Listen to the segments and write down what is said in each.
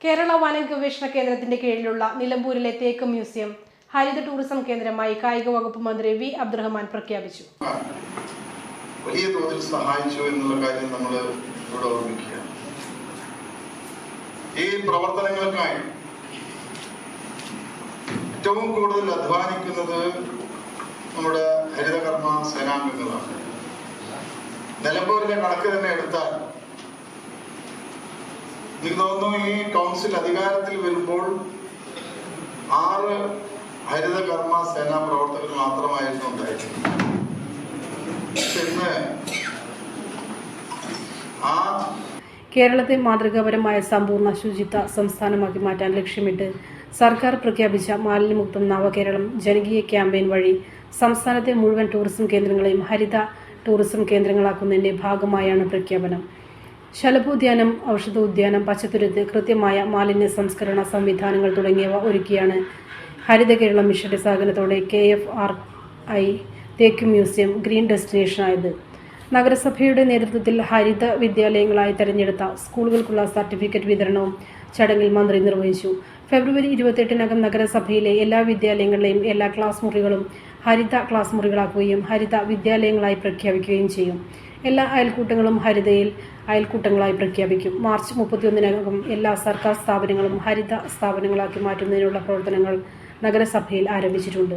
കേരള വന ഗവേഷണ കേന്ദ്രത്തിന്റെ കീഴിലുള്ള നിലമ്പൂരിലെ തേക്ക് മ്യൂസിയം ഹരിത ടൂറിസം കേന്ദ്രമായി കായിക വകുപ്പ് മന്ത്രി വി അബ്ദുറഹ്മാൻ പ്രഖ്യാപിച്ചു. വലിയ തോതിൽ സഹായിച്ചു എന്നുള്ള കാര്യം നമ്മൾ ഇവിടെ ഓർമ്മിക്കുക ഈ പ്രവർത്തനങ്ങൾക്കായി ഏറ്റവും കൂടുതൽ അധ്വാനിക്കുന്നത് നമ്മുടെ ഹരിതകർമ്മ സേനാംഗങ്ങളാണ്. നിലമ്പൂരിലെ കണക്ക് തന്നെ എടുത്താൽ എനിക്ക് തോന്നുന്നു ഈ കൗൺസിൽ അധികാരത്തിൽ വരുമ്പോൾ ആറ് ഹരിതകർമ്മ സേനാ പ്രവർത്തകർ മാത്രമായിരുന്നു ഉണ്ടായിരുന്നത്. ഇന്ന് ആ കേരളത്തെ മാതൃകാപരമായ സമ്പൂർണ ശുചിത്വ സംസ്ഥാനമാക്കി മാറ്റാൻ ലക്ഷ്യമിട്ട് സർക്കാർ പ്രഖ്യാപിച്ച മാലിന്യമുക്തം നവകേരളം ജനകീയ ക്യാമ്പയിൻ വഴി സംസ്ഥാനത്തെ മുഴുവൻ ടൂറിസം കേന്ദ്രങ്ങളെയും ഹരിത ടൂറിസം കേന്ദ്രങ്ങളാക്കുന്നതിന്റെ ഭാഗമായാണ് പ്രഖ്യാപനം. ശലഭോദ്യാനം ഔഷധ ഉദ്യാനം പച്ചത്തുരുത്ത് കൃത്യമായ മാലിന്യ സംസ്കരണ സംവിധാനങ്ങൾ തുടങ്ങിയവ ഒരുക്കിയാണ് ഹരിത കേരളം മിഷന്റെ സഹകരണത്തോടെ കെ എഫ് ആർ ഐ തേക്ക് മ്യൂസിയം ഗ്രീൻ ഡെസ്റ്റിനേഷനായത് നഗരസഭയുടെ നേതൃത്വത്തിൽ ഹരിത വിദ്യാലയങ്ങളായി തെരഞ്ഞെടുത്ത സ്കൂളുകൾക്കുള്ള സർട്ടിഫിക്കറ്റ് വിതരണവും ചടങ്ങിൽ മന്ത്രി നിർവഹിച്ചു. ഫെബ്രുവരി ഇരുപത്തെട്ടിനകം നഗരസഭയിലെ എല്ലാ വിദ്യാലയങ്ങളിലെയും എല്ലാ ക്ലാസ് മുറികളും ഹരിത ക്ലാസ് മുറികളാക്കുകയും ഹരിത വിദ്യാലയങ്ങളായി പ്രഖ്യാപിക്കുകയും ചെയ്യും. എല്ലാ അയൽക്കൂട്ടങ്ങളും ഹരിതയിൽ അയൽക്കൂട്ടങ്ങളായി പ്രഖ്യാപിക്കും. മാർച്ച് മുപ്പത്തിയൊന്നിനകം എല്ലാ സർക്കാർ സ്ഥാപനങ്ങളും ഹരിത സ്ഥാപനങ്ങളാക്കി മാറ്റുന്നതിനുള്ള പ്രവർത്തനങ്ങൾ നഗരസഭയിൽ ആരംഭിച്ചിട്ടുണ്ട്.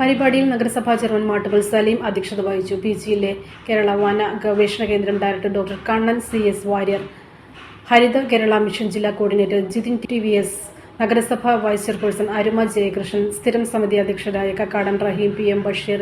പരിപാടിയിൽ നഗരസഭാ ചെയർമാൻ മാട്ടുകൾ സലീം അധ്യക്ഷത വഹിച്ചു. പി ജിയിലെ കേരള വന ഗവേഷണ കേന്ദ്രം director doctor Kannan C S Warrier Haritha Kerala mission ജില്ലാ coordinator Jithin T V S നഗരസഭാ വൈസ് ചെയർപേഴ്സൺ അരുമ ജയകൃഷ്ണൻ സ്ഥിരം സമിതി അധ്യക്ഷരായ Kakkadan Rahim P M Basheer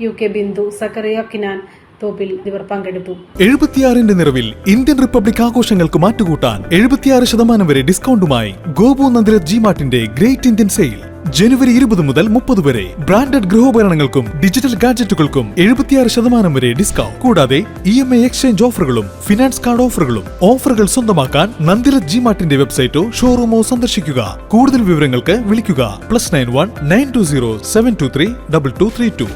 U K Bindu Zakaria Kinan Thoppil ഇവർ പങ്കെടുത്തു. എഴുപത്തിയാറിന്റെ നിറവിൽ ഇന്ത്യൻ റിപ്പബ്ലിക് ആഘോഷങ്ങൾക്ക് മാറ്റുകൂട്ടാൻ എഴുപത്തിയാറ് ശതമാനം വരെ ഡിസ്കൗണ്ടുമായി ഗോപു നന്ദിര ജി മാർട്ടിന്റെ ഗ്രേറ്റ് ഇന്ത്യൻ സെയിൽ. ജനുവരി ഇരുപത് മുതൽ മുപ്പത് വരെ ബ്രാൻഡഡ് ഗൃഹോപകരണങ്ങൾക്കും ഡിജിറ്റൽ ഗാഡ്ജറ്റുകൾക്കും എഴുപത്തിയാറ് ശതമാനം വരെ ഡിസ്കൗണ്ട്. കൂടാതെ ഇ എം ഐ എക്സ്ചേഞ്ച് ഓഫറുകളും ഫിനാൻസ് കാർഡ് ഓഫറുകളും ഓഫറുകൾ സ്വന്തമാക്കാൻ നന്ദിരത് ജി മാർട്ടിന്റെ വെബ്സൈറ്റോ ഷോറൂമോ സന്ദർശിക്കുക. കൂടുതൽ വിവരങ്ങൾക്ക് വിളിക്കുക plus nine one nine two zero seven two three double two three two.